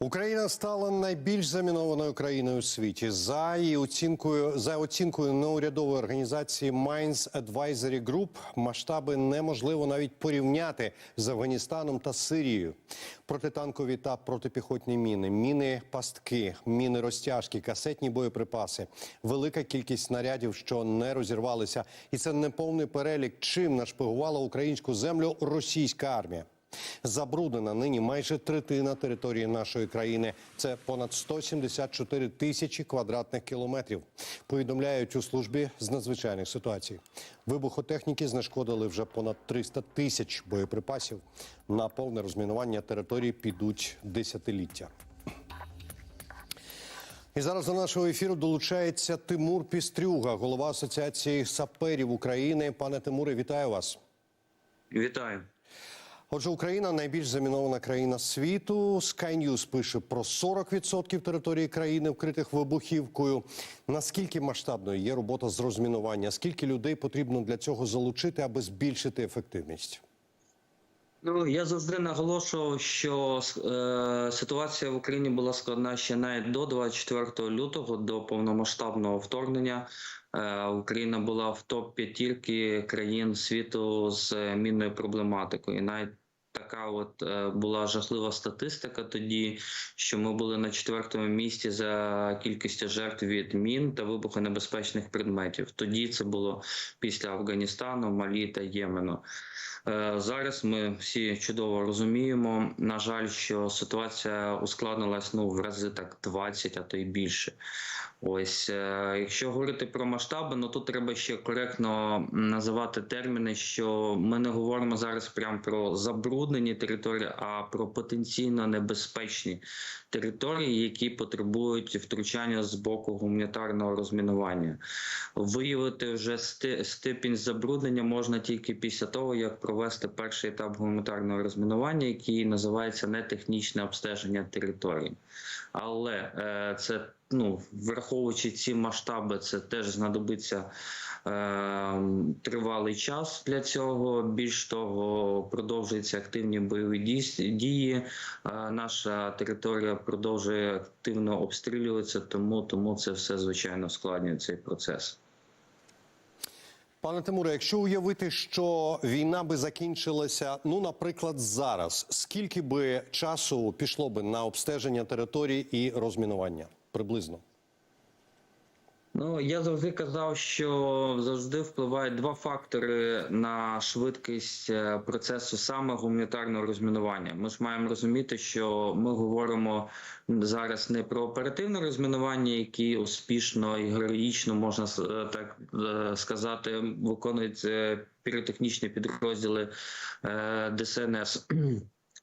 Україна стала найбільш замінованою країною у світі. За її оцінкою за оцінкою неурядової організації Mines Advisory Group, масштаби неможливо навіть порівняти з Афганістаном та Сирією. Протитанкові та протипіхотні міни, міни пастки, міни розтяжки, касетні боєприпаси, велика кількість снарядів, що не розірвалися, і це не повний перелік, чим нашпигувала українську землю російська армія. Забруднена нині майже третина території нашої країни. Це понад 174 тисячі квадратних кілометрів. Повідомляють у службі з надзвичайних ситуацій. Вибухотехніки знешкодили вже понад 300 тисяч боєприпасів. На повне розмінування території підуть десятиліття. І зараз до нашого ефіру долучається Тимур Пістрюга, голова Асоціації саперів України. Пане Тимуре, вітаю вас. Вітаю. Отже, Україна найбільш замінована країна світу. Sky News пише про 40% території країни, вкритих вибухівкою. Наскільки масштабною є робота з розмінування? Скільки людей потрібно для цього залучити, аби збільшити ефективність? Ну я завжди наголошував, що е, ситуація в Україні була складна ще навіть до 24 лютого, до повномасштабного вторгнення. Е, Україна була в топ п'ятірки країн світу з мінною проблематикою. Навіть така от е, була жахлива статистика тоді, що ми були на четвертому місці за кількістю жертв від мін та вибухонебезпечних предметів. Тоді це було після Афганістану, Малі та Ємену. Е, Зараз ми всі чудово розуміємо. На жаль, що ситуація ускладнилась ну в рази так 20, а то й більше. Ось е, якщо говорити про масштаби, ну тут треба ще коректно називати терміни, що ми не говоримо зараз прямо про забруднені території, а про потенційно небезпечні території, які потребують втручання з боку гуманітарного розмінування. Виявити вже сте- степінь забруднення можна тільки після того, як провести перший етап гуманітарного розмінування, який називається нетехнічне обстеження території. Але е, це ну, враховуючи ці масштаби, це теж знадобиться тривалий час для цього. Більш того, продовжуються активні бойові дії. Е, наша територія продовжує активно обстрілюватися, тому, тому це все звичайно складнює цей процес. Пане Тимуре, якщо уявити, що війна би закінчилася, ну, наприклад, зараз, скільки би часу пішло би на обстеження території і розмінування? Приблизно. Ну я завжди казав, що завжди впливають два фактори на швидкість е, процесу саме гуманітарного розмінування. Ми ж маємо розуміти, що ми говоримо зараз не про оперативне розмінування, яке успішно і героїчно можна е, так е, сказати, виконують піротехнічні підрозділи ДСНС.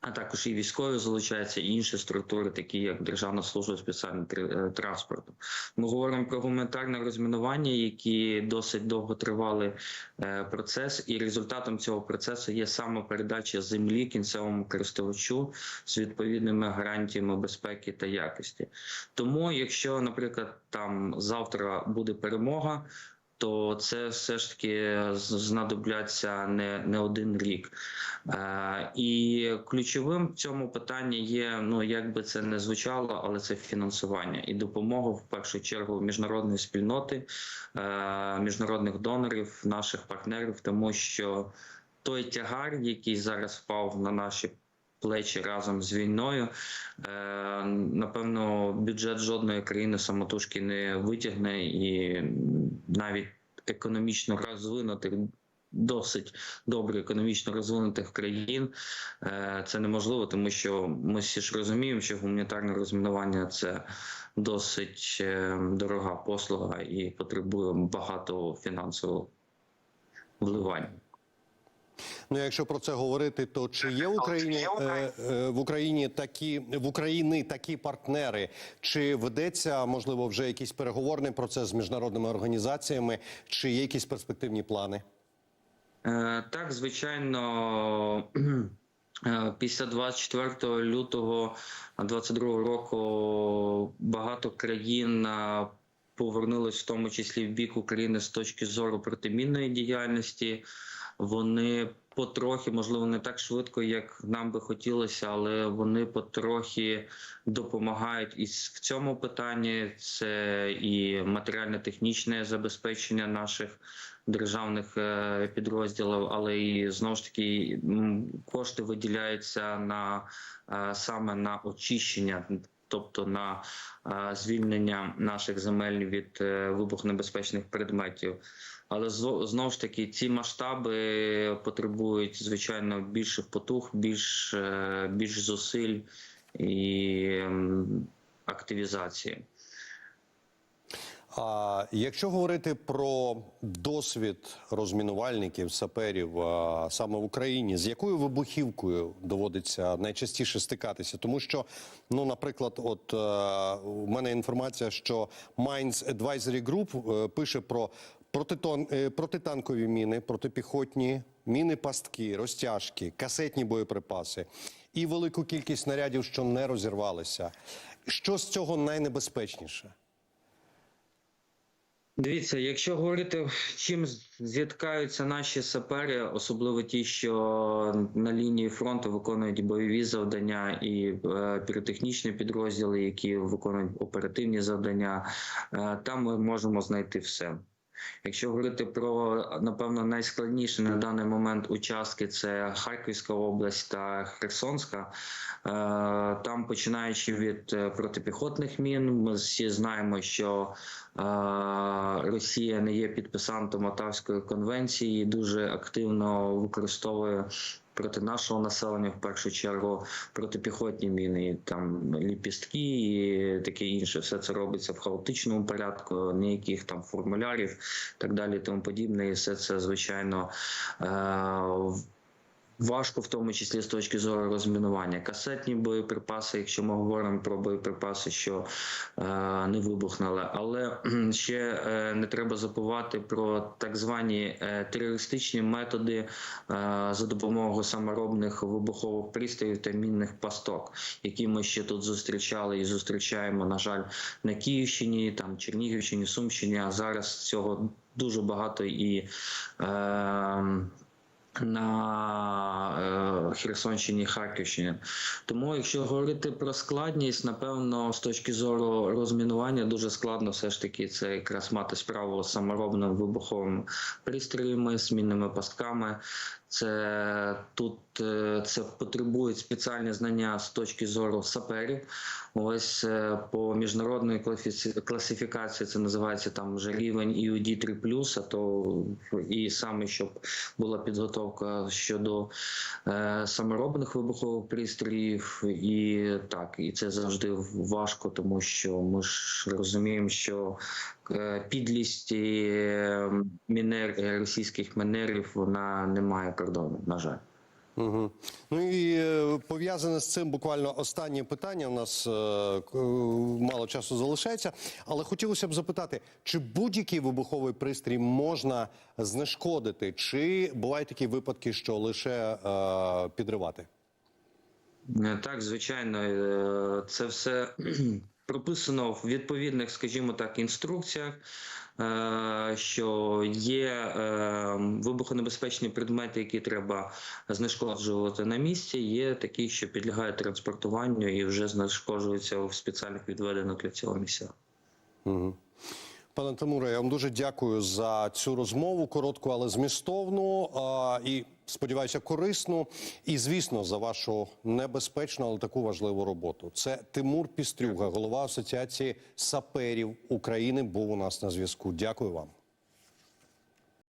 А також і військові залучаються, і інші структури, такі як Державна служба спеціального е, транспорту. Ми говоримо про гуманітарне розмінування, які досить довго тривали е, процес, і результатом цього процесу є саме передача землі кінцевому користувачу з відповідними гарантіями безпеки та якості. Тому, якщо, наприклад, там завтра буде перемога. То це все ж таки знадобляться не, не один рік. Е, і ключовим в цьому питанні є, ну як би це не звучало, але це фінансування і допомога в першу чергу міжнародної спільноти, е, міжнародних донорів, наших партнерів, тому що той тягар, який зараз впав на наші плечі разом з війною, е, напевно, бюджет жодної країни самотужки не витягне і навіть економічно розвинутих досить добре економічно розвинутих країн е, це неможливо, тому що ми всі ж розуміємо, що гуманітарне розмінування це досить е, дорога послуга і потребує багато фінансового вливання. Ну, якщо про це говорити, то чи є в Україні е, е, в Україні такі в Україні такі партнери? Чи ведеться можливо вже якийсь переговорний процес з міжнародними організаціями? Чи є якісь перспективні плани? Е, Так, звичайно, після 24 лютого 2022 року багато країн повернулись, в тому числі в бік України з точки зору протимінної діяльності. Вони потрохи, можливо, не так швидко, як нам би хотілося, але вони потрохи допомагають і в цьому питанні. Це і матеріально-технічне забезпечення наших державних е, підрозділів, але і знову ж таки кошти виділяються на е, саме на очищення. Тобто на е, звільнення наших земель від вибухонебезпечних предметів, але знову ж таки ці масштаби потребують звичайно більших потуг, більш, е, більш зусиль і активізації. А якщо говорити про досвід розмінувальників, саперів а, саме в Україні, з якою вибухівкою доводиться найчастіше стикатися? Тому що, ну, наприклад, от е, у мене інформація, що Mines Advisory Group е, пише про протитон, е, протитанкові міни, протипіхотні міни пастки, розтяжки, касетні боєприпаси і велику кількість снарядів, що не розірвалися. Що з цього найнебезпечніше? Дивіться, якщо говорити, чим зіткаються наші сапери, особливо ті, що на лінії фронту виконують бойові завдання, і е, піротехнічні підрозділи, які виконують оперативні завдання, е, там ми можемо знайти все. Якщо говорити про напевно найскладніші на даний момент участки, це Харківська область та Херсонська. Е, Там, починаючи від е, протипіхотних мін, ми всі знаємо, що е, Росія не є підписантом Отавської конвенції, і дуже активно використовує. Проти нашого населення в першу чергу протипіхотні міни, там ліпістки і таке інше. Все це робиться в хаотичному порядку, ніяких там формулярів, так далі, тому подібне. І все це звичайно е- в- важко, в тому числі з точки зору розмінування. Касетні боєприпаси, якщо ми говоримо про боєприпаси, що е, не вибухнули, але ще е, не треба забувати про так звані е, терористичні методи е, за допомогою саморобних вибухових пристроїв та мінних пасток, які ми ще тут зустрічали і зустрічаємо, на жаль, на Київщині, там Чернігівщині, Сумщині. А зараз цього дуже багато і. Е, на е, Херсонщині, Харківщині. Тому, якщо говорити про складність, напевно, з точки зору розмінування дуже складно все ж таки це якраз мати справу з саморобним вибуховим пристроями, з пастками. Це тут е, це потребує спеціальні знання з точки зору саперів. Ось е, по міжнародної класифі- класифікації це називається там вже рівень EUD 3+, а то і саме щоб була підготовка щодо е, саморобних вибухових пристроїв, і так, і це завжди важко, тому що ми ж розуміємо, що підлість е, мінер е, російських мінерів вона не має кордону, на жаль. Угу. Ну і е, пов'язане з цим буквально останнє питання. У нас е, е, мало часу залишається, але хотілося б запитати, чи будь-який вибуховий пристрій можна знешкодити, чи бувають такі випадки, що лише е, підривати? Е, Так, звичайно, е, це все прописано в відповідних, скажімо так, інструкціях. е, Що є е, вибухонебезпечні предмети, які треба знешкоджувати на місці. Є такі, що підлягають транспортуванню і вже знешкоджуються в спеціальних відведених для цього місцях. Угу. Пане Тимуре, я вам дуже дякую за цю розмову, коротку, але змістовну і сподіваюся, корисну. І звісно, за вашу небезпечну, але таку важливу роботу. Це Тимур Пістрюга, голова Асоціації саперів України, був у нас на зв'язку. Дякую вам.